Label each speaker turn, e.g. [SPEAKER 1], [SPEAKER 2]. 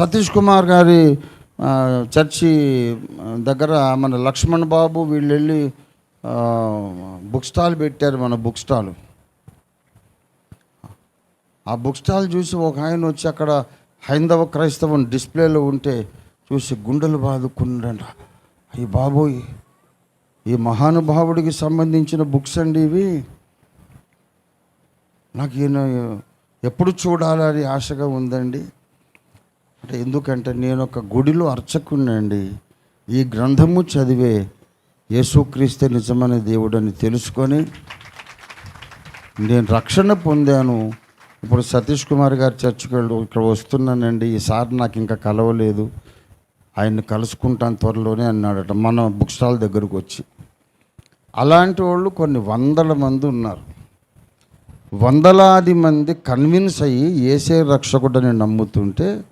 [SPEAKER 1] సతీష్ కుమార్ గారి చర్చి దగ్గర మన లక్ష్మణ్ బాబు వీళ్ళు వెళ్ళి బుక్ స్టాల్ పెట్టారు మన బుక్ స్టాల్. ఆ బుక్ స్టాల్ చూసి ఒక ఆయన వచ్చి అక్కడ హైందవ క్రైస్తవం డిస్ప్లేలో ఉంటే చూసి గుండెలు బాదుకున్నాడంట. అయ్యి బాబోయ్ ఈ మహానుభావుడికి సంబంధించిన బుక్స్ అండి ఇవి. నాకు ఈయన ఎప్పుడు చూడాలని ఆశగా ఉందండి. అంటే ఎందుకంటే నేను ఒక గుడిలో అర్చకున్నాండి ఈ గ్రంథము చదివే యేసుక్రీస్తే నిజమైన దేవుడని తెలుసుకొని నేను రక్షణ పొందాను. ఇప్పుడు సతీష్ కుమార్ గారి చర్చికి వెళ్ళి ఇక్కడ వస్తున్నానండి. ఈసారి నాకు ఇంకా కలవలేదు. ఆయన్ని కలుసుకుంటాను త్వరలోనే అన్నాడట మన బుక్ స్టాల్ దగ్గరకు వచ్చి. అలాంటి వాళ్ళు కొన్ని వందల మంది ఉన్నారు. వందలాది మంది కన్విన్స్ అయ్యి ఏసే రక్షకుడని నమ్ముతుంటే